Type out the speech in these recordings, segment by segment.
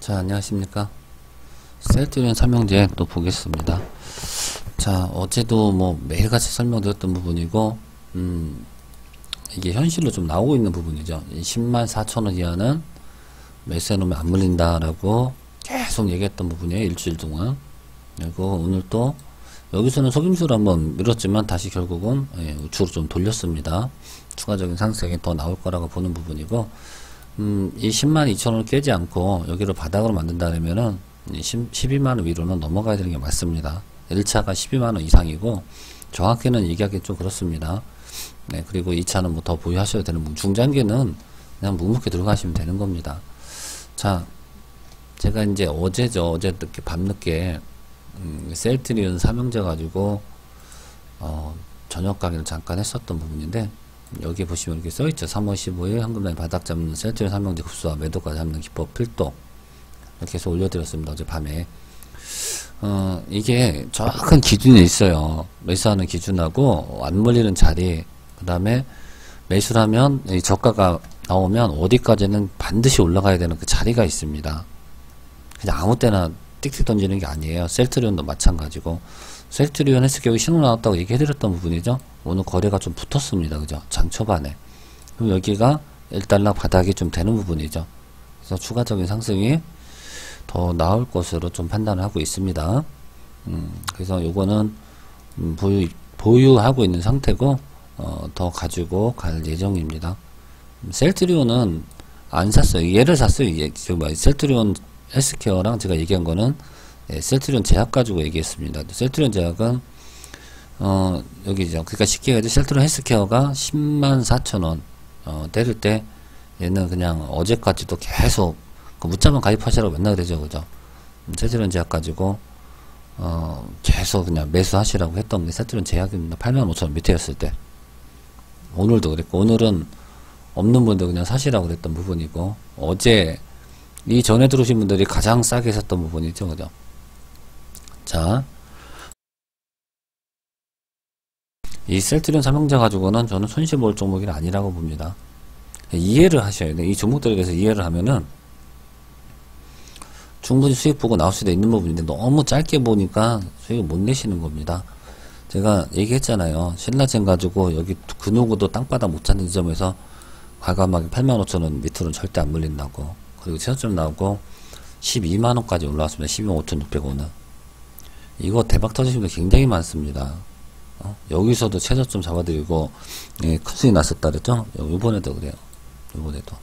자, 안녕하십니까. 셀트리온 설명제 또 보겠습니다. 자, 어제도 뭐 매일같이 설명드렸던 부분이고, 음, 이게 현실로 좀 나오고 있는 부분이죠. 10만 4천원 이하는 매수해 놓으면 안 물린다 라고 계속 얘기했던 부분이에요. 일주일 동안. 그리고 오늘 또, 여기서는 속임수를 한번 밀었지만 다시 결국은 예, 우측으로 좀 돌렸습니다. 추가적인 상승이 더 나올 거라고 보는 부분이고, 음, 이 10만 2천원을 깨지 않고 여기를 바닥으로 만든다면은 12만원 위로는 넘어가야 되는 게 맞습니다. 1차가 12만원 이상이고 정확히는 얘기하기 좀 그렇습니다. 네, 그리고 2차는 뭐 더 보유하셔야 되는 분, 중장기는 그냥 묵묵히 들어가시면 되는 겁니다. 자, 제가 이제 어제죠. 어제 늦게 밤늦게 음, 셀트리온 삼형제 가지고 어, 저녁 강의를 잠깐 했었던 부분인데 여기 보시면 이렇게 써있죠. 3월 15일 황금라인 바닥 잡는 셀트리온 삼형제 급수와 매도가 잡는 기법 필독 이렇게 해서 올려드렸습니다. 어제 밤에 어, 이게 정확한 기준이 있어요. 매수하는 기준하고 안 물리는 자리 그 다음에 매수를 하면 이 저가가 나오면 어디까지는 반드시 올라가야 되는 그 자리가 있습니다. 그냥 아무 때나 띡띡 던지는 게 아니에요. 셀트리온도 마찬가지고 셀트리온 헬스케어이 신호 나왔다고 얘기해드렸던 부분이죠. 오늘 거래가 좀 붙었습니다. 그죠? 장 초반에. 그럼 여기가 1달러 바닥이 좀 되는 부분이죠. 그래서 추가적인 상승이 더 나올 것으로 좀 판단을 하고 있습니다. 음, 그래서 요거는 음, 보유, 보유하고 있는 상태고, 어, 더 가지고 갈 예정입니다. 음, 셀트리온은 안 샀어요. 얘를 샀어요. 얘, 셀트리온 헬스케어랑 제가 얘기한 거는 예, 셀트리온 제약 가지고 얘기했습니다. 셀트리온 제약은 어 여기죠. 그러니까 쉽게 얘기하죠. 셀트리온 헬스케어가 10만 4천 원 어, 때릴 때 얘는 그냥 어제까지도 계속 그 문자만 가입하시라고 맨날 그러죠. 그죠? 셀트리온 제약 가지고 어 계속 그냥 매수하시라고 했던 게 셀트리온 제약입니다. 8만 5천 원 밑에였을 때 오늘도 그랬고 오늘은 없는 분들 그냥 사시라고 그랬던 부분이고 어제 이 전에 들어오신 분들이 가장 싸게 샀던 부분이죠. 그죠? 자. 이 셀트리온 삼형제 가지고는 저는 손실 볼 종목이 아니라고 봅니다. 이해를 하셔야 돼요. 이 종목들에 대해서 이해를 하면은 충분히 수익 보고 나올 수도 있는 부분인데 너무 짧게 보니까 수익을 못 내시는 겁니다. 제가 얘기했잖아요. 신라젠 가지고 여기 그 누구도 땅바닥 못 찾는 지점에서 과감하게 85,000원 밑으로는 절대 안 물린다고. 그리고 최저점 나오고 12만원까지 올라왔습니다. 12만 5,600원은. 이거 대박 터지신 분 굉장히 많습니다. 어? 여기서도 최저점 잡아드리고, 예, 큰 수익 났었다 그랬죠? 요번에도 그래요. 요번에도.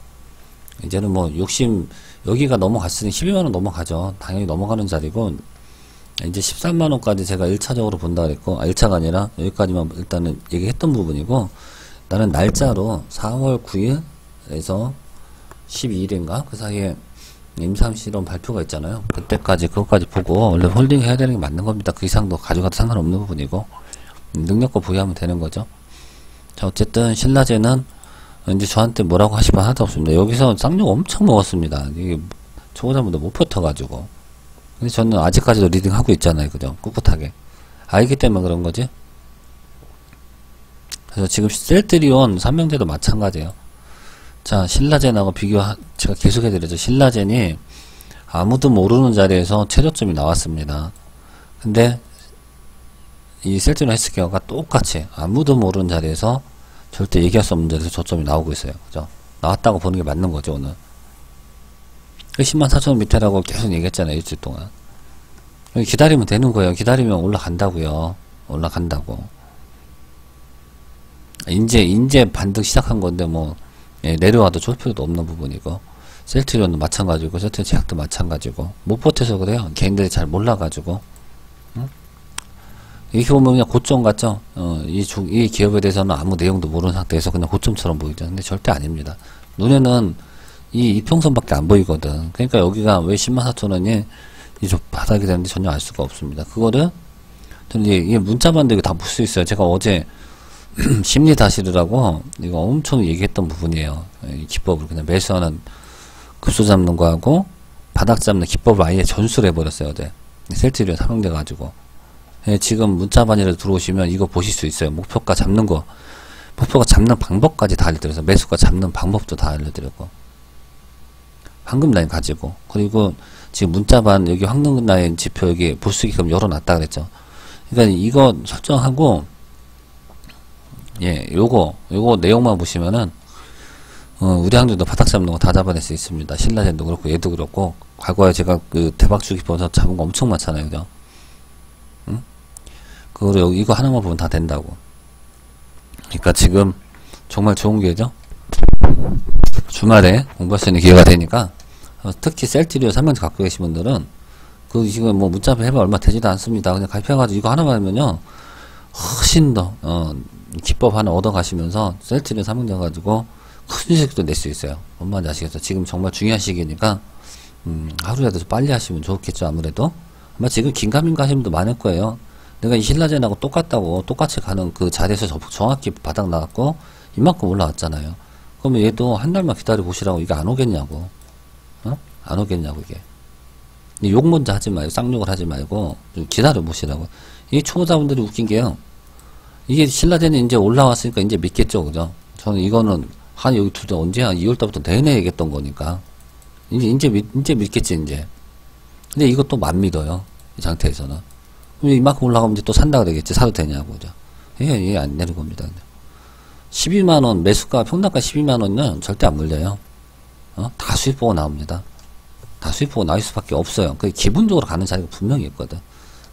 이제는 뭐, 욕심, 여기가 넘어갔으니 12만원 넘어가죠. 당연히 넘어가는 자리고, 이제 13만원까지 제가 1차적으로 본다 그랬고, 아, 1차가 아니라 여기까지만 일단은 얘기했던 부분이고, 나는 날짜로 4월 9일에서 12일인가? 그 사이에 임상실험 발표가 있잖아요. 그때까지 그것까지 보고 원래 홀딩 해야 되는 게 맞는 겁니다. 그 이상도 가져가도 상관없는 부분이고 능력과 보유하면 되는 거죠. 자 어쨌든 신라제는 이제 저한테 뭐라고 하실 만 하나도 없습니다. 여기서 쌍욕 엄청 먹었습니다. 이게 초보자분들 못 버텨가지고 근데 저는 아직까지도 리딩 하고 있잖아요. 그죠? 꿋꿋하게 알기 때문에 그런 거지. 그래서 지금 셀트리온 삼명제도 마찬가지예요. 자, 신라젠하고 비교, 제가 계속 해드렸죠. 신라젠이 아무도 모르는 자리에서 최저점이 나왔습니다. 근데 이 셀트리온 헬스케어가 똑같이 아무도 모르는 자리에서 절대 얘기할 수 없는 자리에서 저점이 나오고 있어요. 그죠? 나왔다고 보는 게 맞는 거죠, 오늘. 10만 4천 밑에라고 계속 얘기했잖아요, 일주일 동안. 기다리면 되는 거예요. 기다리면 올라간다고요. 올라간다고. 인제, 인제 반등 시작한 건데, 뭐, 예, 내려와도 좋을 필요도 없는 부분이고, 셀트리온도 마찬가지고, 셀트리온 제약도 마찬가지고, 못 버텨서 그래요. 개인들이 잘 몰라가지고. 응? 이렇게 보면 그냥 고점 같죠? 어, 이, 주, 이 기업에 대해서는 아무 내용도 모르는 상태에서 그냥 고점처럼 보이죠. 근데 절대 아닙니다. 눈에는 이 이평선밖에 안 보이거든. 그러니까 여기가 왜 10만 4천 원이 이쪽 바닥이 되는데 전혀 알 수가 없습니다. 그거를, 저는 이게, 이게 문자만 되고 다 볼 수 있어요. 제가 어제, 심리 다시르라고 이거 엄청 얘기했던 부분이에요. 이 기법을 그냥 매수하는 급소 잡는 거하고 바닥 잡는 기법을 아예 전수를 해버렸어요. 어제 셀트리온 삼형돼 가지고 예, 지금 문자반이라도 들어오시면 이거 보실 수 있어요. 목표가 잡는 거 목표가 잡는 방법까지 다 알려드려서 매수가 잡는 방법도 다 알려드렸고 황금 라인 가지고 그리고 지금 문자반 여기 황금 라인 지표 여기 있게끔 열어놨다 그랬죠. 그러니까 이거 설정하고 예, 요거 요거 내용만 보시면은 어, 우리 항주도 바닥 잡는 거 다 잡아낼 수 있습니다. 신라젠도 그렇고 얘도 그렇고 과거에 제가 그 대박주기 버섯 잡은 거 엄청 많잖아요, 그죠? 응? 그거 여기 이거 하나만 보면 다 된다고. 그러니까 지금 정말 좋은 기회죠. 주말에 공부할 수 있는 기회가 되니까 어, 특히 셀트리오 3명 갖고 계신 분들은 그 지금 뭐 문자표 해봐 얼마 되지도 않습니다. 그냥 가입해가지고 이거 하나만 하면요 훨씬 더 어, 기법 하나 얻어 가시면서 셀트리오 3명 가지고 큰 수익도 낼 수 있어요. 뭔 말인지 아시겠죠? 지금 정말 중요한 시기니까 음, 하루라도 좀 빨리 하시면 좋겠죠 아무래도 아마 지금 긴가민가 하시는 분도 많을 거예요. 내가 이 신라젠하고 똑같다고 똑같이 가는 그 자리에서 저- 정확히 바닥 나갔고 이만큼 올라왔잖아요. 그러면 얘도 한 달만 기다려 보시라고 이게 안 오겠냐고. 어? 안 오겠냐고 이게. 이욕 먼저 하지 말고 쌍욕을 하지 말고 좀 기다려 보시라고. 이 초보자분들이 웃긴 게요. 이게 신라젠이 이제 올라왔으니까 이제 믿겠죠, 그죠? 저는 이거는 한 여기 두달 언제 한 2월 달부터 내내 얘기했던 거니까 이제 이제 믿, 이제 믿겠지 이제. 근데 이것도 안 믿어요. 이 상태에서는. 그럼 이만큼 올라가면 이제 또 산다 그러겠지. 사도 되냐고, 그죠? 이게, 이게 안 내는 겁니다. 12만원, 매수가, 평당가 12만원은 절대 안 물려요. 어? 다 수익 보고 나옵니다. 다 수익 보고 나올 수밖에 없어요. 그 기본적으로 가는 자리가 분명히 있거든.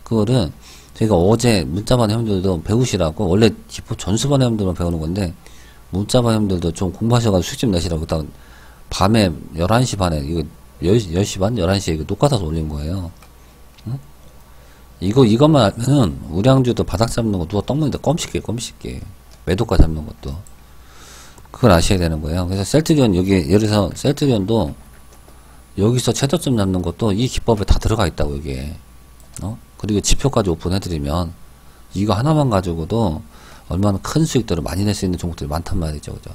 그거를 저희가 어제 문자반 회원들도 배우시라고, 원래 기포 전수반 회원들만 배우는 건데, 문자반 회원들도 좀 공부하셔가지고 좀 내시라고, 일단 밤에 11시 반에, 이거 10, 10 시 반? 11시에 이거 녹화다서 올린 거예요. 응? 이거, 이것만 알면은, 우량주도 바닥 잡는 거 누가 떡 먹는데 껌쉽게, 껌쉽게. 매도가 잡는 것도. 그걸 아셔야 되는 거예요. 그래서 셀트리온, 여기, 예를 들어서 셀트리온도 여기서 최저점 잡는 것도 이 기법에 다 들어가 있다고, 이게. 어? 그리고 지표까지 오픈해드리면, 이거 하나만 가지고도 얼마나 큰 수익들을 많이 낼 수 있는 종목들이 많단 말이죠. 그죠?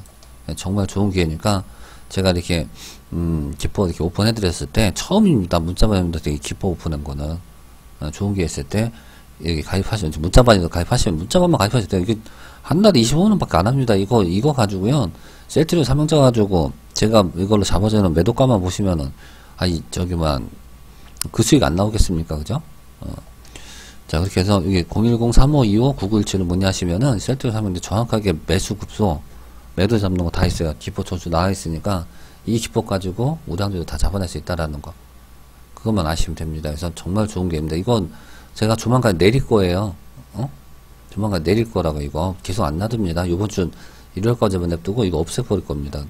정말 좋은 기회니까, 제가 이렇게, 음, 기포 이렇게 오픈해드렸을 때, 처음입니다. 문자반님들 이 기포 오픈한 거는. 어, 좋은 기회 있을 때, 여기 가입하시면, 문자반에도 가입하시면, 문자반만 가입하실 때, 이게 한 달에 25만원 밖에 안 합니다. 이거, 이거 가지고요. 셀트리오 삼명자 가지고, 제가 이걸로 잡아주는 매도가만 보시면은, 아이, 저기만, 그 수익 안 나오겠습니까? 그죠? 어. 자, 그렇게 해서, 이게 010-3525-9917을 문의하시면은, 셀트리오 삼명자 정확하게 매수 급소, 매도 잡는 거 다 있어요. 기포 전수 나와 있으니까, 이 기포 가지고, 우량주도 다 잡아낼 수 있다라는 거. 그것만 아시면 됩니다. 그래서 정말 좋은 게입니다. 이건 제가 조만간 내릴 거예요. 어? 조만간 내릴 거라고 이거 계속 안 놔둡니다. 요번 주 일요일까지만 냅두고 이거 없애버릴 겁니다.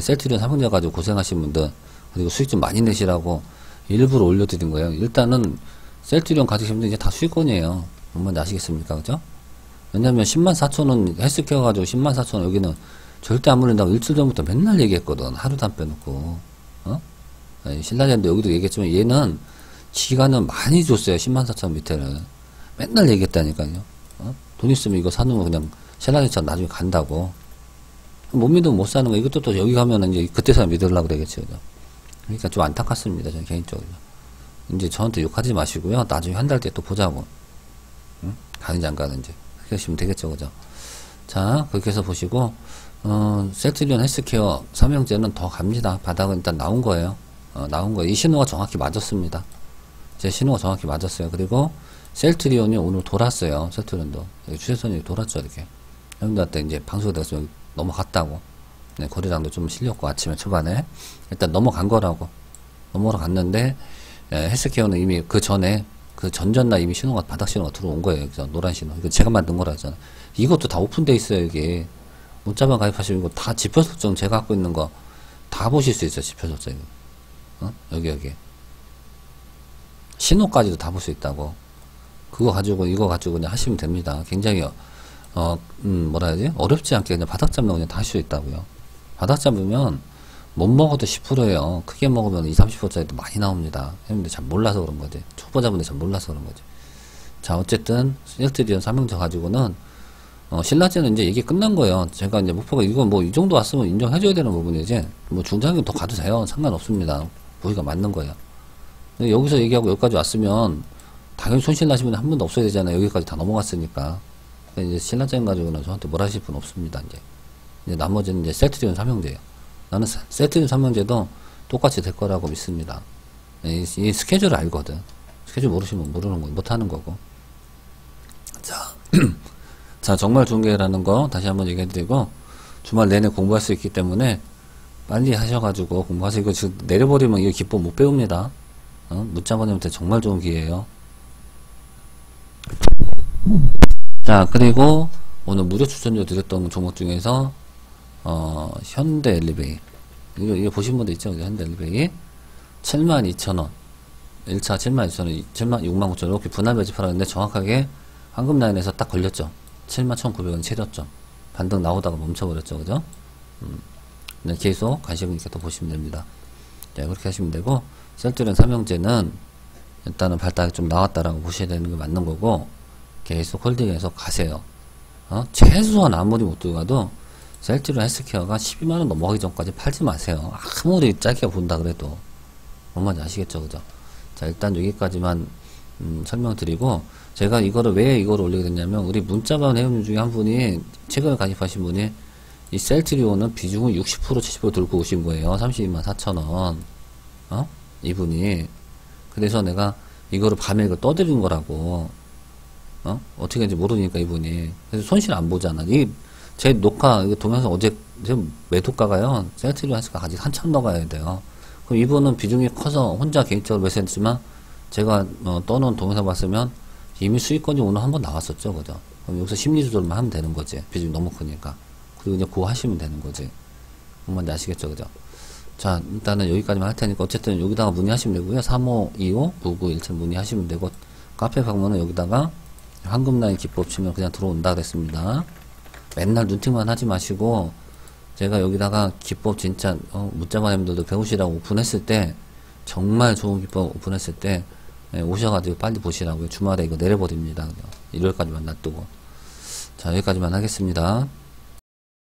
셀트리온 삼성자 가지고 고생하신 분들 그리고 수익 좀 많이 내시라고 일부러 올려드린 거예요. 일단은 셀트리온 가지신 분들 이제 다 수익권이에요. 뭔지 아시겠습니까? 그죠? 왜냐면 10만 4천원 헬스케어 가지고 10만 4천원 여기는 절대 안 물린다고 일주일 전부터 맨날 얘기했거든. 하루도 안 빼놓고. 신라젠도 여기도 얘기했지만 얘는 시간은 많이 줬어요. 10만 4천 밑에는. 맨날 얘기했다니까요. 어? 돈 있으면 이거 사놓으면 그냥 신라젠처럼 나중에 간다고. 못 믿으면 못 사는 거. 이것도 또 여기 가면은 이제 그때서야 믿으려고 그러겠죠. 그러니까 좀 안타깝습니다. 저는 개인적으로. 이제 저한테 욕하지 마시고요. 나중에 한 달 뒤에 또 보자고. 응? 가는지 안 가는지. 그렇게 하시면 되겠죠. 그죠? 자, 그렇게 해서 보시고, 어, 셀트리온 헬스케어 삼형제는 더 갑니다. 바닥은 일단 나온 거예요. 어, 나온 거예요. 이 신호가 정확히 맞았습니다. 제 신호가 정확히 맞았어요. 그리고 셀트리온이 오늘 돌았어요. 셀트리온도. 추세선이 돌았죠. 이렇게. 여러분들한테 이제 대해서 여기 넘어갔다고. 네, 거래량도 좀 실렸고, 아침에 초반에. 일단 넘어간 거라고. 넘어갔는데, 예, 헬스케어는 이미 그 전에, 그 전전날 이미 신호가, 바닥 신호가 들어온 거예요. 그래서 노란 신호. 이거 제가 만든 거라잖아. 이것도 다 오픈돼 있어요, 이게. 문자만 가입하시면 이거 다 지표 설정 제가 갖고 있는 거 다 보실 수 있어요, 지표 설정. 어? 여기, 여기. 신호까지도 다 볼 수 있다고. 그거 가지고, 이거 가지고 그냥 하시면 됩니다. 굉장히, 어, 음, 뭐라 해야 지? 어렵지 않게 그냥 바닥 잡는 거 그냥 다 할 수 있다고요. 바닥 잡으면, 못 먹어도 10%예요. 크게 먹으면 20, 30%짜리도 많이 나옵니다. 여러분들 잘 몰라서 그런 거지. 초보자분들 잘 몰라서 그런 거지. 자, 어쨌든, 셀트리온 삼명자 가지고는, 어, 신라제는 이제 이게 끝난 거예요. 제가 이제 목표가 이거 뭐이 정도 왔으면 인정해줘야 되는 부분이지. 뭐 중장기 더 가도 돼요. 상관없습니다. 보기가 맞는 거예요. 여기서 얘기하고 여기까지 왔으면 당연히 손실 나시면 한 분도 없어야 되잖아요. 여기까지 다 넘어갔으니까. 근데 이제 신라제 가지고는 저한테 뭘 하실 분 없습니다. 이제. 이제 나머지는 이제 셀트리온 삼형제예요. 나는 세- 셀트리온 삼형제도 똑같이 될 거라고 믿습니다. 이, 이 스케줄을 알거든. 스케줄 모르시면 모르는 거, 못 하는 거고. 자, 자, 정말 기회라는 거 다시 한번 얘기해 드리고, 주말 내내 공부할 수 있기 때문에 빨리 하셔가지고 공부하세요. 이거 지금 내려버리면 이거 기법 못 배웁니다. 어? 문자번님한테 정말 좋은 기회예요. 자, 그리고 오늘 무료 추천료 드렸던 종목 중에서 어, 현대 엘리베이 이거, 이거 보신 분들 있죠? 현대 엘리베이 72,000원 1차 72,000원 7만 6만 9천원 이렇게 분할 매집하라는데 정확하게 황금 라인에서 딱 걸렸죠 71,900원 채렸죠 반등 나오다가 멈춰버렸죠 그죠 음. 네, 계속 관심 있게 또 보시면 됩니다 네, 그렇게 하시면 되고 셀트렌 삼형제는 일단은 발달이 좀 나왔다라고 보셔야 되는 게 맞는 거고 계속 홀딩해서 가세요 어? 최소한 아무리 못 들어가도 셀트리온 헬스케어가 12만원 넘어가기 전까지 팔지 마세요. 아무리 짧게 본다 그래도. 뭔 말인지 아시겠죠? 그죠? 자, 일단 여기까지만, 음, 설명드리고, 제가 이거를 왜 이걸 올리게 됐냐면, 우리 문자반 회원님 중에 한 분이, 최근에 가입하신 분이, 이 셀트리온은 비중을 60% 70% 들고 오신 거예요. 32만 4천원. 어? 이분이. 그래서 내가 이거를 밤에 이거 떠드린 거라고. 어? 어떻게 하는지 모르니까 이분이. 그래서 손실 안 보잖아. 이, 제 녹화, 이거 동영상 어제, 지금 매도가가요. 셀트리온 헬스가 아직 한참 더 가야 돼요. 그럼 이분은 비중이 커서 혼자 개인적으로 매수했지만, 제가 어, 떠놓은 동영상 봤으면, 이미 수익권이 오늘 한번 나왔었죠. 그죠? 그럼 여기서 심리 조절만 하면 되는 거지. 비중이 너무 크니까. 그리고 이제 그거 하시면 되는 거지. 뭔지 아시겠죠? 그죠? 자, 일단은 여기까지만 할 테니까, 어쨌든 여기다가 문의하시면 되고요. 3525-9917 문의하시면 되고, 카페 가면은 여기다가 황금라인 기법 치면 그냥 들어온다 그랬습니다. 맨날 눈팅만 하지 마시고 제가 여기다가 기법 진짜 어, 문자마님들도 배우시라고 오픈했을 때 정말 좋은 기법 오픈했을 때 예, 오셔가지고 빨리 보시라고요. 주말에 이거 내려버립니다. 일요일까지만 놔두고 자 여기까지만 하겠습니다.